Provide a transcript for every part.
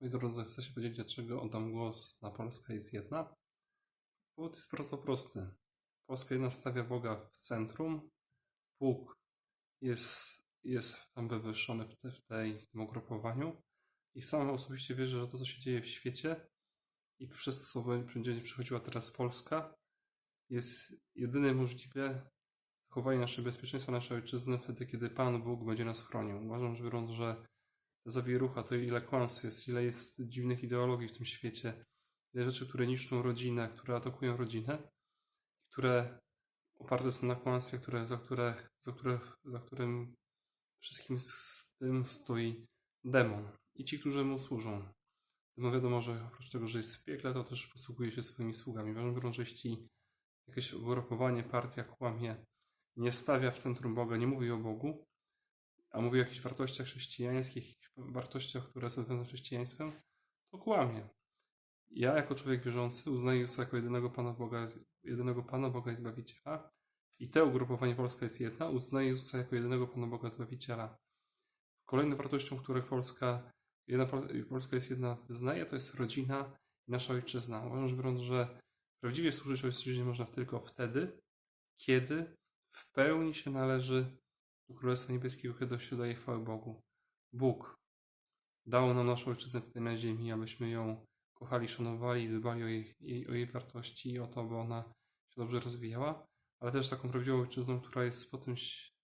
Moi drodzy, chcę się powiedzieć, dlaczego oddam głos na Polska jest jedna. Powód jest bardzo prosty. Polska jedna stawia Boga w centrum. Bóg jest, jest tam wywyższony w, te, w, tej, w tym ugrupowaniu. I sam osobiście wierzę, że to, co się dzieje w świecie i przez co będzie przychodziła teraz Polska, jest jedyne możliwe zachowanie naszego bezpieczeństwa, naszej ojczyzny wtedy, kiedy Pan Bóg będzie nas chronił. Uważam, że biorąc, że zawierucha, to ile kłamstw jest, ile jest dziwnych ideologii w tym świecie, ile rzeczy, które niszczą rodzinę, które atakują rodzinę, które oparte są na kłamstwie, które, za, które, za, które, za którym wszystkim z tym stoi demon i ci, którzy mu służą. No wiadomo, że oprócz tego, że jest w piekle, to też posługuje się swoimi sługami. Ważą że jeśli jakieś ugrupowanie, partia kłamie, nie stawia w centrum Boga, nie mówi o Bogu, a mówi o jakichś wartościach chrześcijańskich, wartościach, które są związane z chrześcijaństwem, to kłamie. Ja, jako człowiek wierzący, uznaję Jezusa jako jedynego Pana Boga, jedynego Pana Boga i Zbawiciela. I te ugrupowanie Polska jest jedna, uznaje Jezusa jako jedynego Pana Boga Zbawiciela. Kolejną wartością, których Polska, jedna, Polska jest jedna wyznaje, to jest rodzina i nasza ojczyzna. Uważam, że biorąc, że prawdziwie służyć ojczyźnie można tylko wtedy, kiedy w pełni się należy do Królestwa Niebieskiego, kiedy daje chwałę Bogu. Bóg dał nam naszą ojczyznę tutaj na ziemi, abyśmy ją kochali, szanowali, dbali o jej, o jej wartości i o to, by ona się dobrze rozwijała, ale też taką prawdziwą ojczyzną, która jest po tym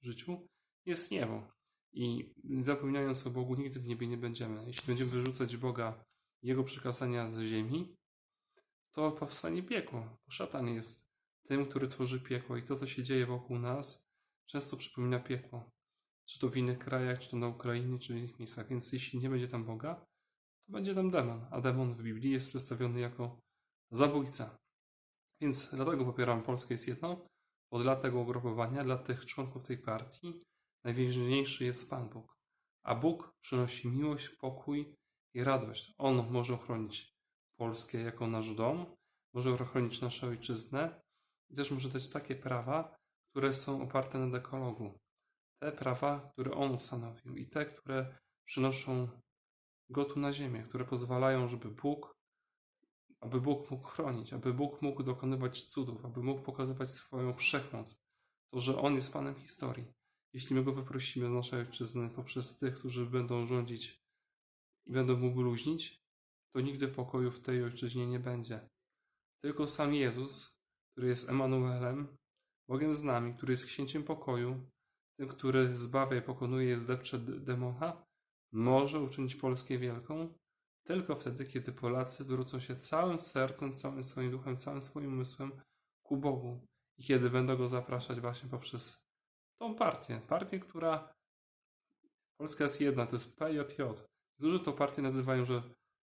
życiu, jest niebo. I zapominając o Bogu, nigdy w niebie nie będziemy. Jeśli będziemy wyrzucać Boga, Jego przykazania z ziemi, to powstanie piekło. Szatan jest tym, który tworzy piekło i to, co się dzieje wokół nas, często przypomina piekło. Czy to w innych krajach, czy to na Ukrainie, czy w innych miejscach. Więc jeśli nie będzie tam Boga, to będzie tam demon. A demon w Biblii jest przedstawiony jako zabójca. Więc dlatego popieram Polskę jest jedno. Od lat tego ugrupowania, dla tych członków tej partii, najważniejszy jest Pan Bóg. A Bóg przynosi miłość, pokój i radość. On może ochronić Polskę jako nasz dom, może ochronić naszą ojczyznę i też może dać takie prawa, które są oparte na dekologu. Te prawa, które On ustanowił i te, które przynoszą go tu na ziemię, które pozwalają, żeby Bóg, aby Bóg mógł chronić, aby Bóg mógł dokonywać cudów, aby mógł pokazywać swoją wszechmoc, to, że On jest Panem historii. Jeśli my Go wyprosimy z naszej ojczyzny poprzez tych, którzy będą rządzić i będą Mu bluźnić, to nigdy pokoju w tej ojczyźnie nie będzie. Tylko sam Jezus, który jest Emanuelem, Bogiem z nami, który jest księciem pokoju, tym, który zbawia i pokonuje, zdepcze demona, może uczynić Polskę wielką tylko wtedy, kiedy Polacy zwrócą się całym sercem, całym swoim duchem, całym swoim umysłem ku Bogu i kiedy będą go zapraszać właśnie poprzez tą partię. Partię, która Polska jest jedna, to jest PJJ. Którzy to partię nazywają, że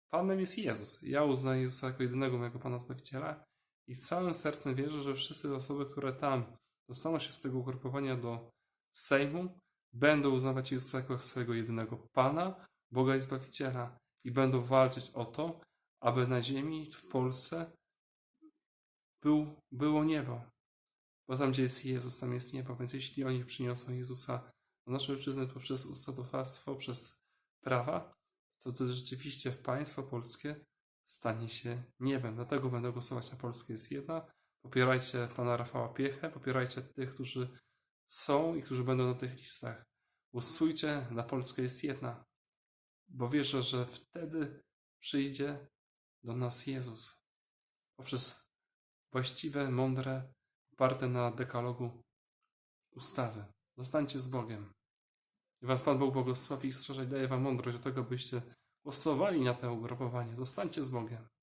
Panem jest Jezus. Ja uznaję Jezusa jako jedynego mojego Pana Zbawiciela i całym sercem wierzę, że wszyscy osoby, które tam dostaną się z tego ugrupowania do Sejmu, będą uznawać Jezusa jako swojego jedynego Pana, Boga i Zbawiciela i będą walczyć o to, aby na ziemi, w Polsce był, było niebo. Bo tam, gdzie jest Jezus, tam jest niebo. Więc jeśli oni przyniosą Jezusa na naszą ojczyznę poprzez ustawodawstwo, przez prawa, to to rzeczywiście w państwo polskie stanie się niebem. Dlatego będę głosować na Polskę jest jedna. Popierajcie pana Rafała Piechę, popierajcie tych, którzy są i którzy będą na tych listach. Głosujcie na Polskę jest jedna, bo wierzę, że wtedy przyjdzie do nas Jezus poprzez właściwe, mądre, oparte na dekalogu ustawy. Zostańcie z Bogiem. I Was Pan Bóg błogosławi i strzeże daje Wam mądrość do tego, byście głosowali na to ugrupowanie. Zostańcie z Bogiem.